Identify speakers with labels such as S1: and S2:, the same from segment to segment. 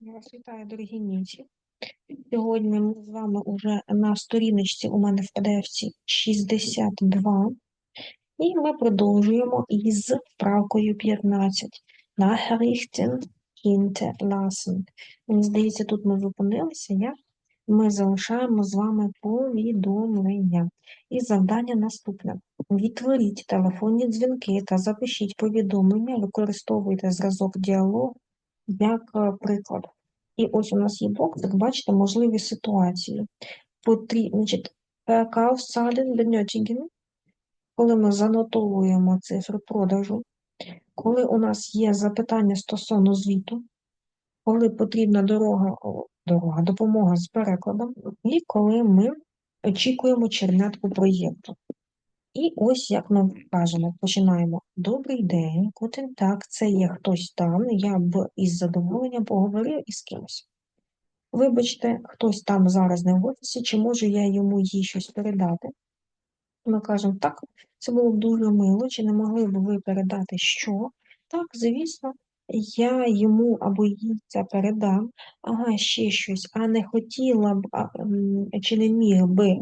S1: Я вас вітаю, дорогі німці. Сьогодні ми з вами уже на сторіночці у мене в PDF 62, і ми продовжуємо із вправкою 15. Nachrichten hinterlassen. Мені здається, тут ми зупинилися, я. Ми залишаємо з вами повідомлення. І завдання наступне. Відтворіть телефонні дзвінки та запишіть повідомлення, використовуйте зразок діалогу як е, приклад. І ось у нас є блок, як бачите, можливі ситуації. Потрібно, значить, коли ми занотовуємо цифри продажу, коли у нас є запитання стосовно звіту, коли потрібна дорога, дорога, допомога з перекладом, і коли ми очікуємо чернетку проєкту. І ось як ми кажемо, починаємо. Добрий день, Guten Tag, це є хтось там, я б із задоволенням поговорив із кимось. Вибачте, хтось там зараз не в офісі, чи можу я йому їй щось передати? Ми кажемо, так, це було б дуже мило, чи не могли б ви передати що? Так, звісно, я йому або їй це передам, ага, ще щось, а не хотіла б, а, чи не міг би.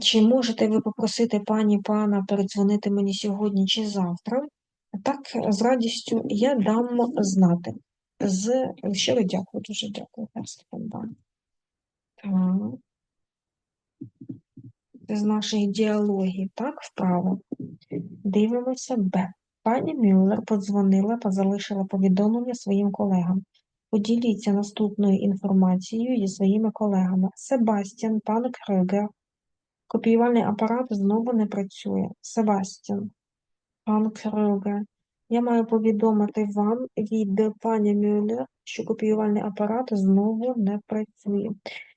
S1: Чи можете ви попросити пані пана передзвонити мені сьогодні чи завтра? Так, з радістю я дам знати. З щиро дякую, дуже дякую, Степан Бан. З наших діалогів, так, вправо. Дивимося Б. Пані Мюллер подзвонила та залишила повідомлення своїм колегам. Поділіться наступною інформацією зі своїми колегами. Себастьян, пан Крюгер. Копіювальний апарат знову не працює. Себастьян, пан Крюгер. Я маю повідомити вам від пані Мюллер, що копіювальний апарат знову не працює.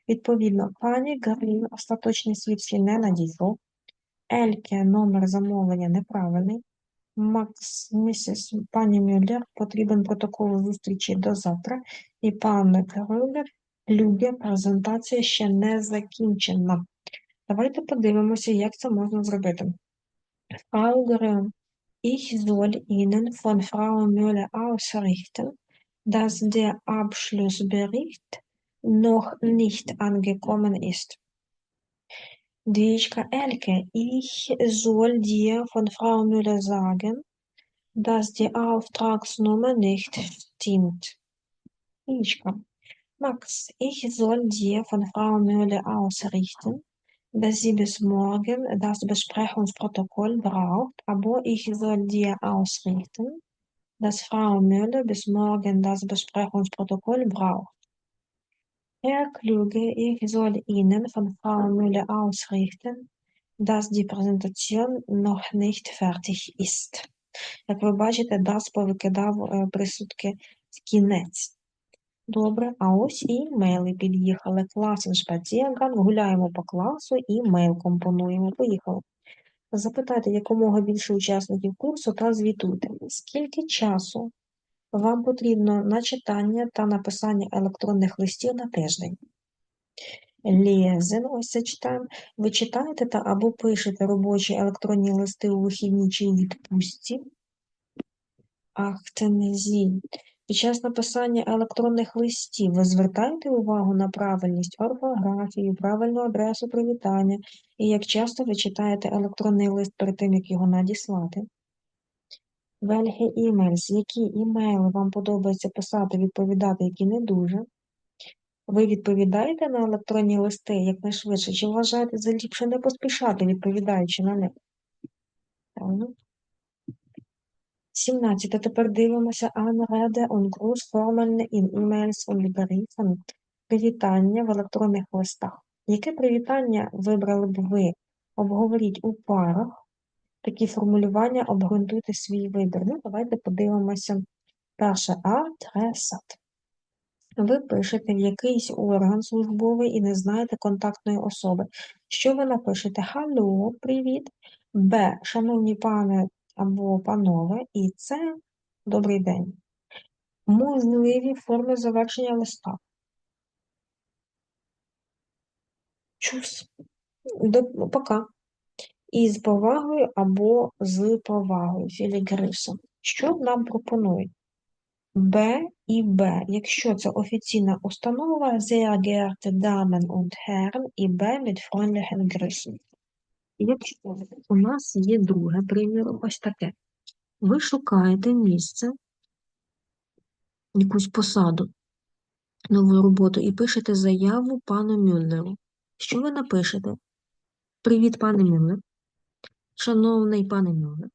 S1: Відповідно, пані Грін остаточний свідчий не надійшов. Ельке номер замовлення неправильний. Макс, місіс пані Мюллер, потрібен протокол зустрічі до завтра. І пан Крюгер, Люге, презентація ще не закінчена. Давайте подивимося, як це можна зробити. Frau Grün, ich soll Ihnen von Frau Müller ausrichten, dass der Abschlussbericht noch nicht angekommen ist. Дієчка Elke, ich soll dir von Frau Müller sagen, dass die Auftragsnummer nicht stimmt. Дієчка. Max, ich soll dir von Frau Müller ausrichten, dass sie bis morgen das Besprechungsprotokoll braucht, aber ich soll dir ausrichten, dass Frau Müller bis morgen das Besprechungsprotokoll braucht. Herr Kluge, ich soll Ihnen von Frau Müller ausrichten, dass die Präsentation noch nicht fertig ist. Як ви бачите, DAS повикидав е, присудки в кінець. Добре, а ось і імейли під'їхали. Класен шпаціган, гуляємо по класу і мейл компонуємо. Поїхали. Запитайте якомога більше учасників курсу та звітуйте, скільки часу вам потрібно на читання та написання електронних листів на тиждень. Лєзен, ось це читаємо. Ви читаєте та або пишете робочі електронні листи у вихідні чи у відпустці. Ахтенезі. Під час написання електронних листів ви звертаєте увагу на правильність орфографії, правильну адресу привітання і як часто ви читаєте електронний лист перед тим, як його надіслати. Вельге імейлс, які імейли вам подобається писати, відповідати, які не дуже. Ви відповідаєте на електронні листи якнайшвидше, чи вважаєте за ліпше не поспішати, відповідаючи на них? Правильно? 17. Тепер дивимося Anrede und Grußformeln in E-mails. Привітання в електронних листах. Яке привітання вибрали б ви? Обговоріть у парах. Такі формулювання обґрунтуйте свій вибір. Ну, давайте подивимося. Перше адресат. Ви пишете в якийсь орган службовий і не знаєте контактної особи. Що ви напишете? Халло, привіт. Б. Шановні пане або панове, і це добрий день. Можливі форми завершення листа. Чус. До, пока. Із повагою або з повагою. Філігриса. Що нам пропонують? Б і Б. Якщо це офіційна установа, sehr geehrte Damen und Herren і Б mit freundlichen Grüßen. Якщо у нас є друге, приміром, ось таке. Ви шукаєте місце, якусь посаду, нову роботу і пишете заяву пану Мюллеру. Що ви напишете? Привіт, пане Мюллер. Шановний пане Мюллер.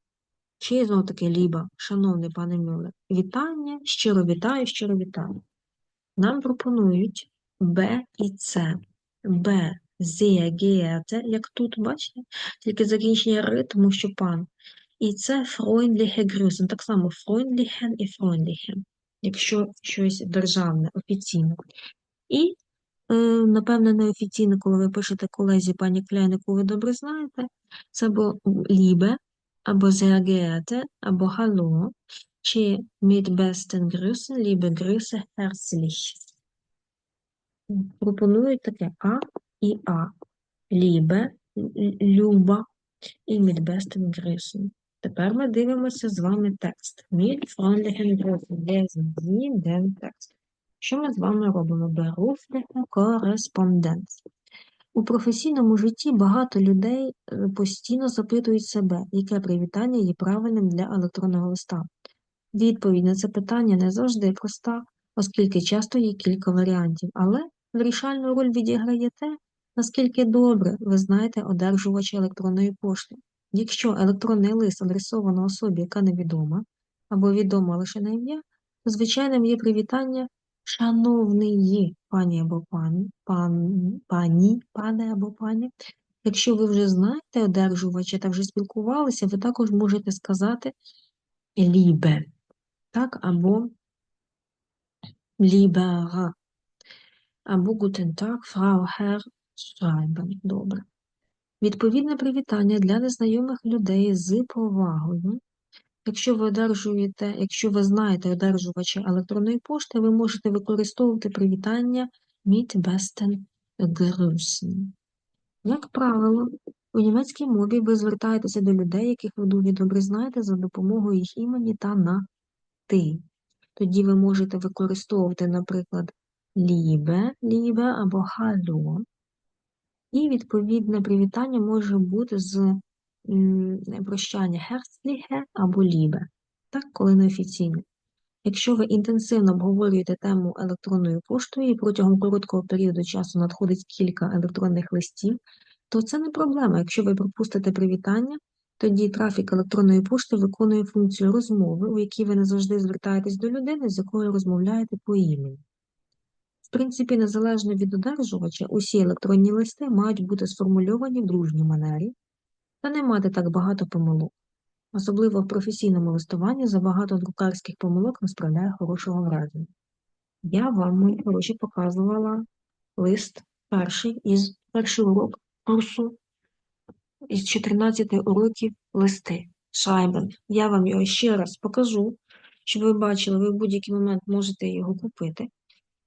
S1: Чи знову таки Ліба, шановний пане Мюллер. Вітання, щиро вітаю, щиро вітаю. Нам пропонують Б і С. Б, geehrte, як тут, бачите? Тільки закінчення ри, тому що пан. І це Grüßen. Так само freundlichen і freundlichen, якщо щось державне, офіційне. І, е, напевне, неофіційне, коли ви пишете колезі пані Кляйн, ви добре знаєте, це або Liebe, або sehr або Hallo, чи mit besten Grüßen, liebe Grüße. Пропонують таке А і А. Лібе, Люба і besten Grüßen. Тепер ми дивимося з вами текст. Freundlichen Grüßen. Lesen Sie. Що ми з вами робимо? Berufliche Korrespondenz. У професійному житті багато людей е, постійно запитують себе, яке привітання є правильним для електронного листа. Відповідь на це питання не завжди проста, оскільки часто є кілька варіантів, але вирішальну роль відіграє те, наскільки добре ви знаєте одержувача електронної пошти. Якщо електронний лист адресовано особі, яка невідома, або відома лише на ім'я, то звичайним є привітання Шановний пані або пані, пан, пані, пане або пані. Якщо ви вже знаєте одержувача та вже спілкувалися, ви також можете сказати лібе, так, або лібера, або guten Tag, Frau Herr Добре. Відповідне привітання для незнайомих людей з повагою Якщо ви одержуєте, якщо ви знаєте одержувача електронної пошти, ви можете використовувати привітання mit besten Grüßen. Як правило, у німецькій мові ви звертаєтеся до людей, яких ви дуже добре знаєте, за допомогою їх імені та на ти. Тоді ви можете використовувати, наприклад, Liebe, Liebe або Hallo. І відповідне привітання може бути з прощання herzliche або Liebe, так, коли неофіційне. Якщо ви інтенсивно обговорюєте тему електронною поштою і протягом короткого періоду часу надходить кілька електронних листів, то це не проблема. Якщо ви пропустите привітання, тоді трафік електронної пошти виконує функцію розмови, у якій ви не завжди звертаєтесь до людини, з якою розмовляєте по імені. Принципі, незалежно від одержувача, усі електронні листи мають бути сформульовані в дружній манері, та не мати так багато помилок. Особливо в професійному листуванні забагато друкарських помилок не справляє хорошого враження. Я вам, мої хороші, показувала лист перший із перший урок курсу із 14 уроків листи Шайбен. Я вам його ще раз покажу, щоб ви бачили, ви в будь-який момент можете його купити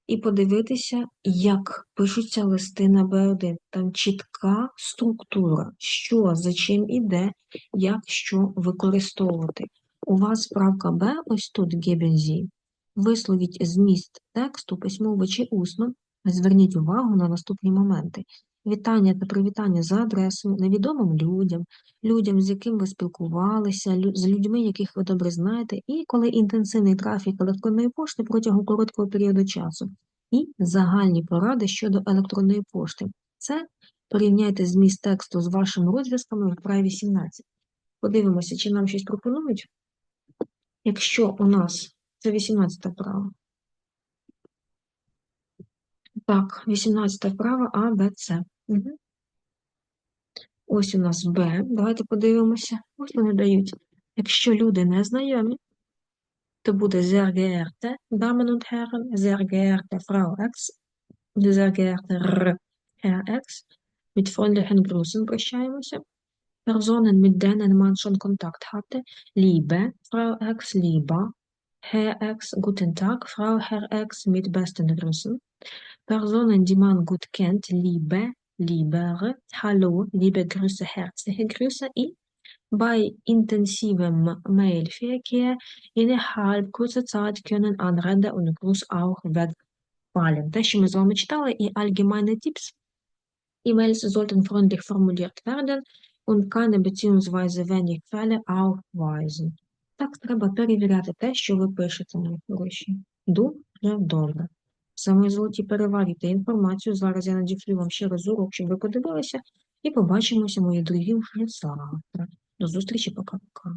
S1: і подивитися, як пишуться листи на Б1. Там чітка структура, що за чим іде, як що використовувати. У вас справка Б, ось тут гебензі. Висловіть зміст тексту письмово чи усно, зверніть увагу на наступні моменти. Вітання та привітання за адресою невідомим людям, людям, з яким ви спілкувалися, з людьми, яких ви добре знаєте, і коли інтенсивний трафік електронної пошти протягом короткого періоду часу, і загальні поради щодо електронної пошти. Це порівняйте зміст тексту з вашими розв'язками в праві 18. Подивимося, чи нам щось пропонують. Якщо у нас це 18 вправа. Так, 18 вправа А, Б, С. Угу. Ось у нас Б. Давайте подивимося. Ось вони дають. Якщо люди не знайомі, то буде sehr geehrte Damen und Herren, sehr geehrte Frau X, sehr geehrte R, Herr X. Mit freundlichen Grüßen прощаємося. Personen, mit denen man schon Kontakt hatte, liebe Frau X, lieber Herr X, guten Tag, Frau Herr X, mit besten Grüßen. Personen, die man gut kennt, liebe, lieber, hallo, liebe Grüße, herzliche Grüße и Bei intensivem Mailverkehr innerhalb kurzer Zeit können Anrede und Gruß auch wegfallen. Те, що ми з вами читали, і allgemeine Tipps. E-Mails sollten freundlich formuliert werden und keine bzw. wenig Fälle aufweisen. Так, треба перевіряти те, що ви пишете, мої хороші. не добре. Саме золоті переварюйте інформацію. Зараз я надішлю вам ще раз урок, щоб ви подивилися. І побачимося, мої дорогі, вже завтра. До зустрічі, пока-пока.